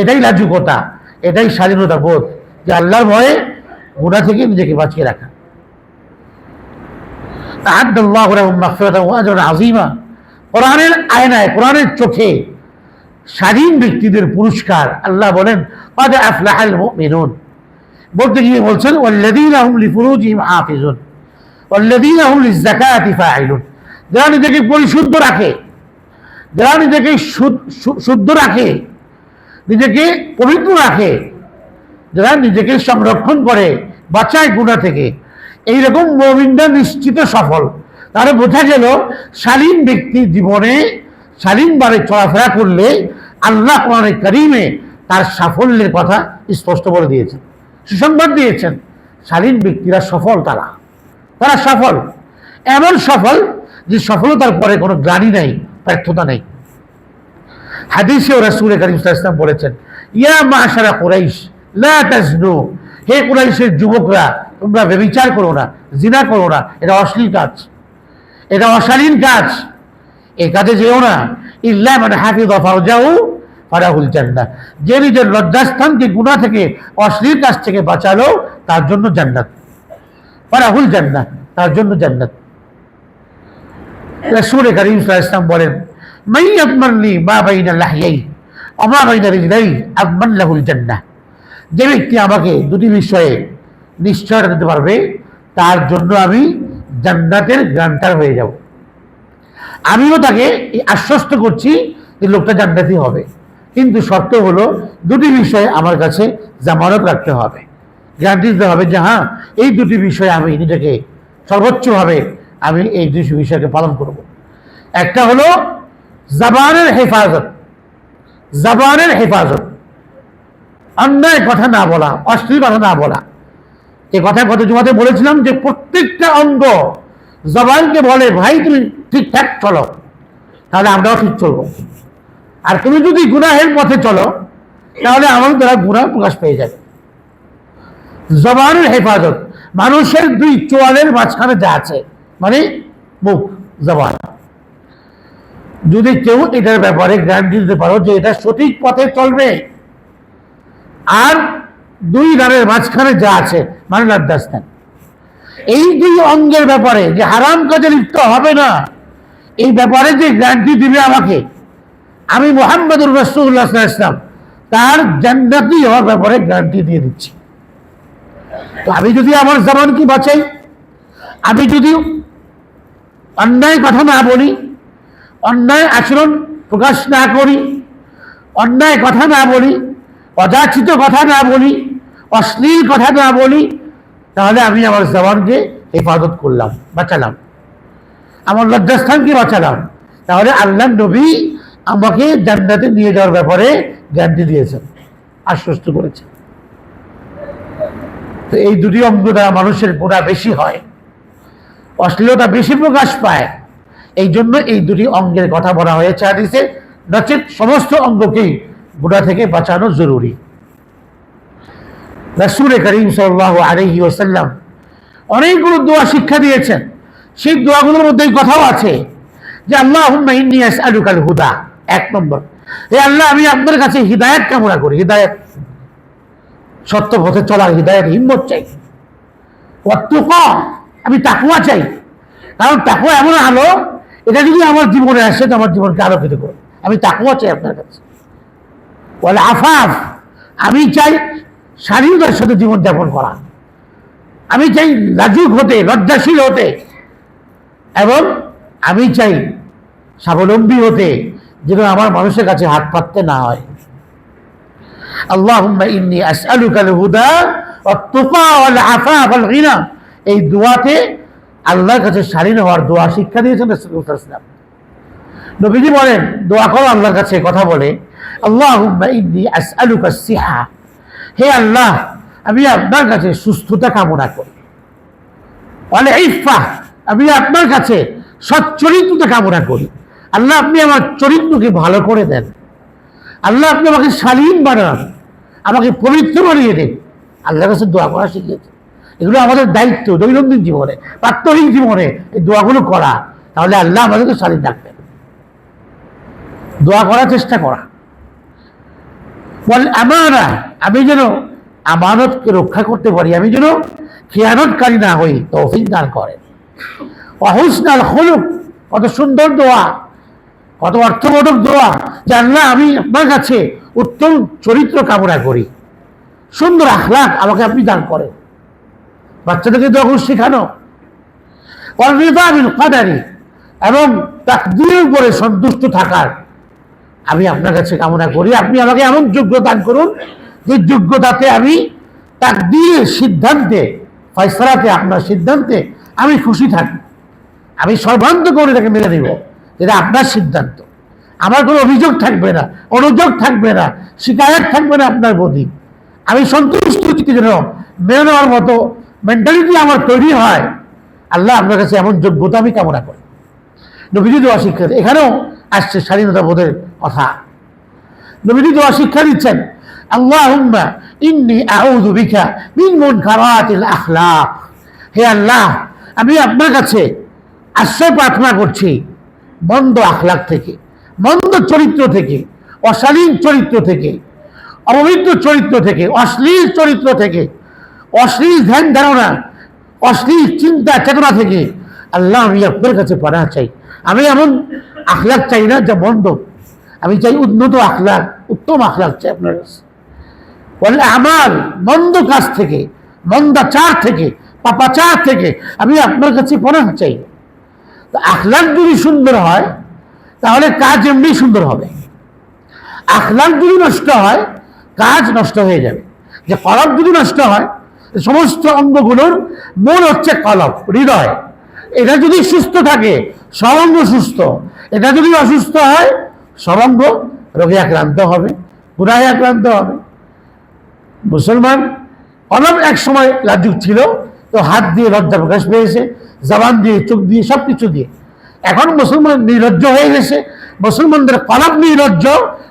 এটাই লাজুকতা, এটাই স্বাধীনতা বোধ যে আল্লাহর ভয়ে গুণা থেকে নিজেকে বাঁচিয়ে রাখা। আজিমা কোরআনের আয়নায়, কোরআনের চোখে স্বাধীন ব্যক্তিদের পুরস্কার আল্লাহ বলেন মেরুন বলতে গিয়ে বলছেন ওল্লাদিন আহমলি ফুরুজিম হাফিজুন। ওল্লাদিন আহমলি জাকাতি ফাইলুন। যারা নিজেকে পরিশুদ্ধ রাখে, যারা নিজেকে শুদ্ধ রাখে নিজেকে পবিত্র রাখে, যারা নিজেকে সংরক্ষণ করে, বাঁচায় গুণা থেকে। এইরকম মমিনরা নিশ্চিত সফল। তাহলে বোঝা গেল, শালীন ব্যক্তি জীবনে শালীনভাবে চলাফেরা করলে আল্লাহ কোরআনে করিমে তার সাফল্যের কথা স্পষ্ট করে দিয়েছেন, সুসংবাদ দিয়েছেন। শালীন ব্যক্তিরা সফল তারা। তারা সফল। এমন সফল যে সফলতার পরে কোনো গ্লানি নাই, ব্যর্থতা নেই। হাদিসে ও রাসূল করিম ওয়াসাল্লাম বলেছেন, ইয়া মাশারা কুরাইশ, লা হে কুরাইশের যুবকরা, তোমরা ব্যভিচার করো না, জিনা করো না, এটা অশ্লীল কাজ। এটা অশালীন কাজ। এই কাজে যেও না। ইল্লা মানে হাফিজ ফারজাউ ফারাহুল জান্নাহ। যে নিজের লজ্জাস্থানকে, গুনাহ থেকে, অশ্লীল কাজ থেকে বাঁচালো, তার জন্য জান্নাত। ফারাহুল জান্নাহ, তার জন্য জান্নাত। রসুল করিম আলাইহি বলেন আকমারনি মা বাইনা লাহিয়াই আমা বাইনা রিজলাই আকমান লাহুল জান্নাহ যে ব্যক্তি আমাকে দুটি বিষয়ে নিশ্চয়তা দিতে পারবে তার জন্য আমি জান্নাতের গ্রান্টার হয়ে যাব আমিও তাকে আশ্বস্ত করছি যে লোকটা জান্নাতি হবে. কিন্তু শর্ত হলো দুটি বিষয়ে আমার কাছে জামানত রাখতে হবে। গ্যারান্টি দিতে হবে যে হ্যাঁ এই দুটি বিষয়ে আমি নিজেকে সর্বোচ্চভাবে আমি এই দুটি বিষয়কে পালন করব। একটা হলো জাবানের হেফাজত জাবানের হেফাজত। অন্যায় কথা না বলা, অশ্লীল কথা না বলা। এ কথা গত জুমাতে বলেছিলাম যে প্রত্যেকটা অঙ্গ জবানকে বলে, ভাই, তুমি ঠিকঠাক চলো, তাহলে আমরাও ঠিক চলবো। আর তুমি যদি গুনাহের পথে চলো, তাহলে আমার দ্বারা গুনাহ প্রকাশ পেয়ে যাবে। জবানের হেফাজত, মানুষের দুই চোয়ালের মাঝখানে যা আছে মানে মুখ, জবান। যদি কেউ এটার ব্যাপারে গ্যারান্টি দিতে পারো যে এটা সঠিক পথে চলবে। আর দুই রানের মাঝখানে যা আছে মানে লজ্জাস্থান এই দুই অঙ্গের ব্যাপারে যে হারাম কাজে লিপ্ত হবে না, এই ব্যাপারে যে গ্যারান্টি দিবে আমাকে, আমি মোহাম্মদুর রসুল্লাহ ইসলাম তার জান্নাতি হওয়ার ব্যাপারে গ্যারান্টি দিয়ে দিচ্ছি। তো আমি যদি আমার জবানকে বাঁচাই, আমি যদি অন্যায় কথা না বলি অন্যায় আচরণ প্রকাশ না করি, অন্যায় কথা না বলি, অযাচিত কথা না বলি, অশ্লীল কথা না বলি, তাহলে আমি আমার জবানকে হেফাজত করলাম, বাঁচালাম। আমার লজ্জাস্থানকে বাঁচালাম। তাহলে আল্লাহ নবী আমাকে জান্নাতে নিয়ে যাওয়ার ব্যাপারে গ্যারান্টি দিয়েছেন, আশ্বস্ত করেছেন। তো এই দুটি অঙ্গ দ্বারা মানুষের গোড়া বেশি হয়, অশ্লীলতা বেশি প্রকাশ পায় এই জন্য এই দুটি অঙ্গের কথা বলা হয়েছে হাদিসে। নচেত সমস্ত অঙ্গকেই গোড়া থেকে বাঁচানো জরুরি। রাসূল করিম সাল্লাল্লাহু আলাইহি ওয়াসাল্লাম অনেকগুলো দোয়া শিক্ষা দিয়েছেন। সেই দোয়াগুলোর মধ্যে এই কথাও আছে যে আল্লাহ ইন্নি আসআলুকাল হুদা। এক নম্বর। এ আল্লাহ, আমি আপনার কাছে হিদায়াত কামনা করি। হিদায়াত। সত্য পথে চলার হৃদয়ের হিম্মত চাই। অত্যক আমি তাকুয়া চাই। কারণ তাকুয়া এমন আলো এটা যদি আমার জীবনে আসে, তো আমার জীবনকে আলোকিত করবে। আমি তাকুয়া চাই আপনার কাছে। বলে আফাফ, আমি চাই স্বাধীনতার সাথে জীবনযাপন করা। আমি চাই লাজুক হতে, লজ্জাশীল হতে। এবং আমি চাই স্বাবলম্বী হতে, যেন আমার মানুষের কাছে হাত পাততে না হয়। আল্লাহুম্মা ইন্নী আসআলুকাল হুদা ওয়াল আফাফ এই দোয়াতে আল্লাহর কাছে স্বাধীন হওয়ার দোয়া শিক্ষা দিয়েছেন সাল্লাল্লাহু নবীজি বলেন, দোয়া করো আল্লাহর কাছে, কথা বলে আসআলুকা সিহা। হে আল্লাহ, আমি আপনার কাছে সুস্থতা কামনা করি। অলে ইফা আমি আপনার কাছে সচ্চরিত্রতা কামনা করি। আল্লাহ, আপনি আমার চরিত্রকে ভালো করে দেন। আল্লাহ, আপনি আমাকে শালীন বানান, আমাকে পবিত্র বানিয়ে দেন। আল্লাহর কাছে দোয়া করা শিখিয়েছে এগুলো আমাদের দায়িত্ব, দৈনন্দিন জীবনে, প্রাত্যহিক জীবনে এই দোয়াগুলো করা। তাহলে আল্লাহ আমাদেরকে শালীন রাখবেন দোয়া করার চেষ্টা করা। বল আমানা আমি যেন আমানতকে রক্ষা করতে পারি, আমি যেন খেয়ানতকারী না হই, তৌফিক দান করেন। অহুসনাল হলুক কত সুন্দর দোয়া, কত অর্থবোধক দোয়া আল্লাহ আমি আপনার কাছে উত্তম চরিত্র কামনা করি। সুন্দর আখলাক আমাকে আপনি দান করেন। বাচ্চাদেরকে তখন শেখানো। কাদারি এবং তাকদিরের উপরে সন্তুষ্ট থাকার। আমি আপনার কাছে কামনা করি, আপনি আমাকে এমন যোগ্য দান করুন, যে যোগ্যতাতে আমি তাকদিরের সিদ্ধান্তে, ফয়সলাতে আপনার সিদ্ধান্তে আমি খুশি থাকি। আমি সর্বান্ত করে তাকে মেনে নেব এটা আপনার সিদ্ধান্ত। আমার কোনো অভিযোগ থাকবে না, অনুযোগ থাকবে না, শিকায়ত থাকবে না আপনার প্রতি। আমি সন্তুষ্ট মেনে নেওয়ার মতো মেন্টালিটি আমার তৈরি হয়। আল্লাহ আপনার কাছে এমন যোগ্যতা আমি কামনা করি। নবীজি দোয়া শিক্ষা। এখানেও আসছে স্বাধীনতা বোধের কথা। নবীজি দোয়া শিক্ষা দিচ্ছেন, আল্লাহুম্মা ইন্নি আউযু বিকা মিন মুনকারাতিল আখলাক। হে আল্লাহ, আমি আপনার কাছে আশ্রয় প্রার্থনা করছি মন্দ আখলাক থেকে, মন্দ চরিত্র থেকে, অশালীন চরিত্র থেকে, অপবিত্র চরিত্র থেকে, অশ্লীল চরিত্র থেকে অশ্লীল ধ্যান ধারণা, অশ্লীল চিন্তা চেতনা থেকে আল্লাহ আমি আপনার কাছে পানা চাই। আমি এমন আখলাক চাই না যা মন্দ আমি চাই উন্নত আখলাক, উত্তম আখলাক চাই আপনার কাছে। বললে আমার মন্দ কাজ থেকে, মন্দাচার থেকে, পাপাচার থেকে আমি আপনার কাছে পড়া চাই। তো আখলাক যদি সুন্দর হয়, তাহলে কাজ এমনি সুন্দর হবে। আখলাক যদি নষ্ট হয়, কাজ নষ্ট হয়ে যাবে। যে কলব যদি নষ্ট হয় সমস্ত অঙ্গগুলোর মূল হচ্ছে কলব হৃদয়। এটা যদি সুস্থ থাকে সবঙ্গ সুস্থ। এটা যদি অসুস্থ হয় সবঙ্গ রোগে আক্রান্ত হবে গুণায় আক্রান্ত হবে। মুসলমান অনব এক সময় লাজুক ছিল, তো হাত দিয়ে লজ্জা প্রকাশ পেয়েছে, জবান দিয়ে, চোখ দিয়ে সব কিছু দিয়ে। এখন মুসলমান নির্লজ্জ হয়ে গেছে। মুসলমানদের কলব নির্লজ্জ,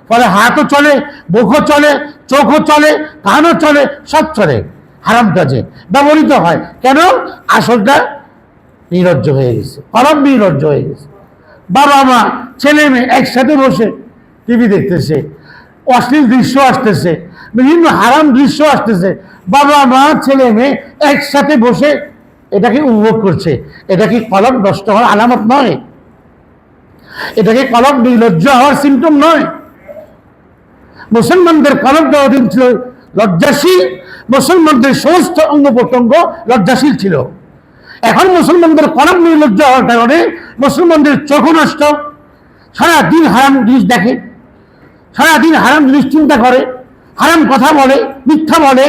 ফলে হাতও চলে, মুখও চলে, চোখও চলে, কানও চলে, সব চলে। হারাম কাজে ব্যবহৃত হয়। কেন? আসলটা নির্লজ্জ হয়ে গেছে। কলম নির্লজ্জ হয়ে গেছে। বাবা মা ছেলে মেয়ে একসাথে বসে টিভি দেখতেছে, অশ্লীল দৃশ্য আসতেছে, বিভিন্ন হারাম দৃশ্য আসতেছে। বাবা মা ছেলে মেয়ে একসাথে বসে এটাকে উপভোগ করছে। এটা কি কলম নষ্ট হওয়ার আলামত নয়? এটাকে কলম নির্লজ্জ হওয়ার সিমটম নয়? মুসলমানদের কলম দিন ছিল লজ্জাশীল মুসলমানদের সমস্ত অঙ্গ প্রত্যঙ্গ লজ্জাশীল ছিল। এখন মুসলমানদের কলম নির্লজ্জ হওয়ার কারণে মুসলমানদের চোখ নষ্ট, সারাদিন হারাম জিনিস দেখে, সারাদিন হারাম জিনিস চিন্তা করে, হারাম কথা বলে, মিথ্যা বলে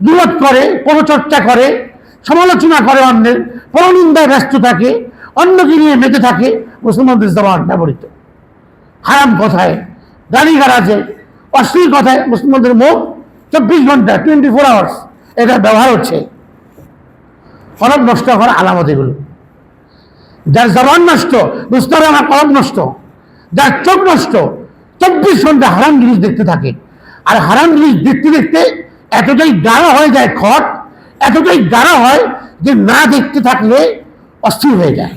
বিরোধ করে, পরচর্চা করে, সমালোচনা করে অন্যের, পরনিন্দায় ব্যস্ত থাকে, অন্যকে নিয়ে মেতে থাকে মুসলমানদের জবান ব্যবহৃত। হারাম কথায় গাড়ি গাড়াজে অশ্লীল কথায় মুসলমানদের মুখ চব্বিশ ঘণ্টা টোয়েন্টি ফোর আওয়ার্স এটা ব্যবহার হচ্ছে। কলম নষ্ট হওয়ার আলামত এগুলো। যার জবান নষ্ট বুঝতে হবে আমার কলম নষ্ট, যার চোখ নষ্ট, চব্বিশ ঘণ্টা হারাম জিনিস দেখতে থাকে। আর হারাম জিনিস দেখতে দেখতে এতটাই গাঢ় হয়ে যায় খট, এতটাই গাঢ় হয় যে না দেখতে থাকলে অস্থির হয়ে যায়।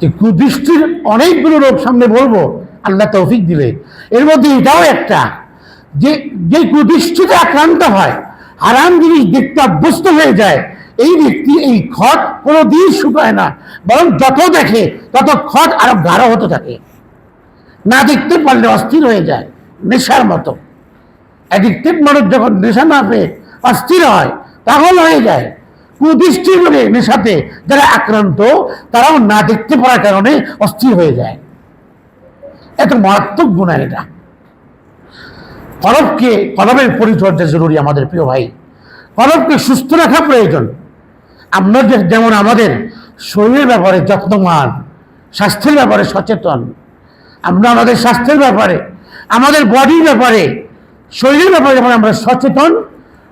যে কুদৃষ্টির অনেকগুলো রোগ সামনে বলব, আল্লাহ তৌফিক দিলে এর মধ্যে এটাও একটা। যে যে কুদৃষ্টিতে আক্রান্ত হয়, হারাম জিনিস দেখতে অভ্যস্ত হয়ে যায়, এই ব্যক্তি এই খট কোনো দিন শুকায় না, বরং যত দেখে তত খট আরও গাঢ় হতে থাকে। না দেখতে পারলে অস্থির হয়ে যায়, নেশার মতো। অ্যাডিক্টেড মানুষ যখন নেশা না পেয়ে অস্থির হয় পাগল হয়ে যায়। কুদৃষ্টি বলে নেশাতে যারা আক্রান্ত, তারাও না দেখতে পারার কারণে অস্থির হয়ে যায়। এত মারাত্মক গুণা এটা। কলবকে কলমের পরিচর্যা জরুরি আমাদের প্রিয় ভাই। কলবকে সুস্থ রাখা প্রয়োজন। যে- যেমন আমাদের শরীরের ব্যাপারে যত্নমান স্বাস্থ্যের ব্যাপারে সচেতন, আমরা আমাদের স্বাস্থ্যের ব্যাপারে, আমাদের বডির ব্যাপারে, শরীরের ব্যাপারে যেমন আমরা সচেতন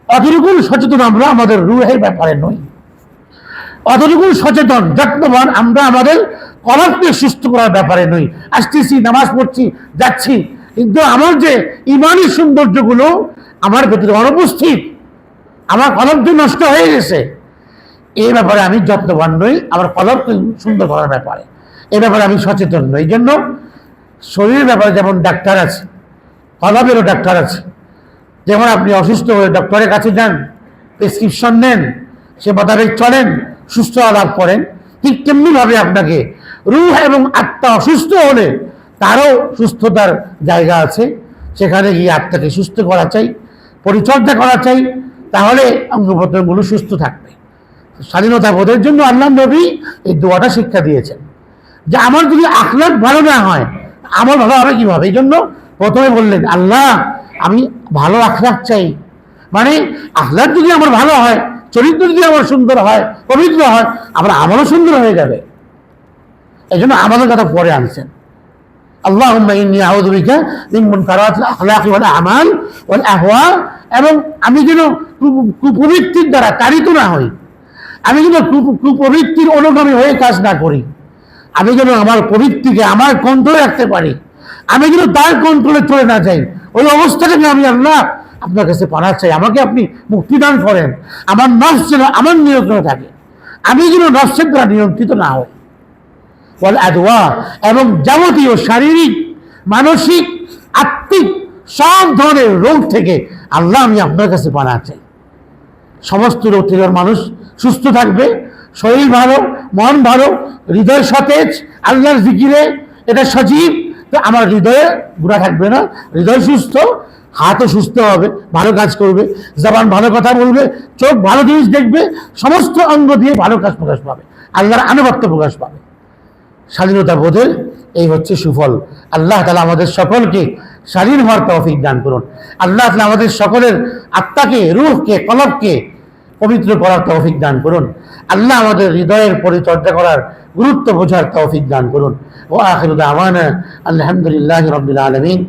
অতটুকু সচেতন আমরা আমাদের রুহের ব্যাপারে নই। অতটুকু সচেতন, যত্নবান আমরা আমাদের কলমকে সুস্থ করার ব্যাপারে নই। আসতেছি, নামাজ পড়ছি, যাচ্ছি কিন্তু আমার যে ইমানি সৌন্দর্যগুলো আমার ভেতরে অনুপস্থিত, আমার কলমটি নষ্ট হয়ে গেছে। এই ব্যাপারে আমি যত্নবান নই, আমার কলমকে সুন্দর করার ব্যাপারে। এ ব্যাপারে আমি সচেতন নই। এই জন্য শরীরের ব্যাপারে যেমন ডাক্তার আছে অভাবেরও ডাক্তার আছে, যেমন আপনি অসুস্থ হয়ে ডক্টরের কাছে যান, প্রেসক্রিপশন নেন, সে মোতাবেক চলেন, সুস্থ লাভ করেন, ঠিক তেমনিভাবে আপনাকে রুহ এবং আত্মা অসুস্থ হলে তারও সুস্থতার জায়গা আছে। সেখানে গিয়ে আত্মাকে সুস্থ করা চাই, পরিচর্যা করা চাই, তাহলে অঙ্গ প্রত্যঙ্গগুলো সুস্থ থাকবে। স্বাধীনতা বোধের জন্য আল্লাহ নবী এই দোয়াটা শিক্ষা দিয়েছেন। যে আমার যদি আখলাক ভালো না হয়, আমার ভালো হবে কীভাবে? এই জন্য প্রথমে বললেন, আল্লাহ, আমি ভালো আখলাক চাই। মানে আখলাক যদি আমার ভালো হয়, চরিত্র যদি আমার সুন্দর হয়, পবিত্র হয় আমার আমারও সুন্দর হয়ে যাবে। এই জন্য আমাদের কথা পরে আনছেন। اللهم إني أعوذ بك من منكرات الأخلاق والأعمال والأهواء এবং আমি যেন কু- কুপ্রবৃত্তির দ্বারা তাড়িত না হই আমি যেন কু- কুপ্রবৃত্তির অনুগামী হয়ে কাজ না করি আমি যেন আমার প্রবৃত্তিকে আমার কন্ট্রোলে রাখতে পারি আমি যেন তার কন্ট্রোলে চলে না যাই ওই অবস্থাটাকে আমি আল্লাহ আপনার কাছে পানা চাই আমাকে আপনি মুক্তিদান করেন আমার নফস যেন আমার নিয়ন্ত্রণে থাকে আমি যেন নফসের দ্বারা নিয়ন্ত্রিত না হই আদওয়া এবং যাবতীয় শারীরিক, মানসিক, আত্মিক সব ধরনের রোগ থেকে আল্লাহ আমি আপনার কাছে পানা চাই সমস্ত রোগ থেকে মানুষ সুস্থ থাকবে, শরীর ভালো, মন ভালো, হৃদয় সতেজ, আল্লাহর জিকিরে, এটা সজীব, তো আমার হৃদয়ে গুণা থাকবে না, হৃদয় সুস্থ, হাতও সুস্থ হবে, ভালো কাজ করবে, জবান ভালো কথা বলবে, চোখ ভালো জিনিস দেখবে, সমস্ত অঙ্গ দিয়ে ভালো কাজ প্রকাশ পাবে, আল্লাহর আনুগত্য প্রকাশ পাবে। স্বাধীনতা বোধের এই হচ্ছে সুফল। আল্লাহ তালা আমাদের সকলকে স্বাধীন হওয়ার তৌফিক দান করুন। আল্লাহ তালা আমাদের সকলের আত্মাকে, রূহকে, কলবকে পবিত্র করার তৌফিক দান করুন। আল্লাহ আমাদের হৃদয়ের পরিচর্যা করার গুরুত্ব বোঝার তৌফিক দান করুন। ও আখির দাওয়ানা আলহামদুলিল্লাহ রবিল আলমিন।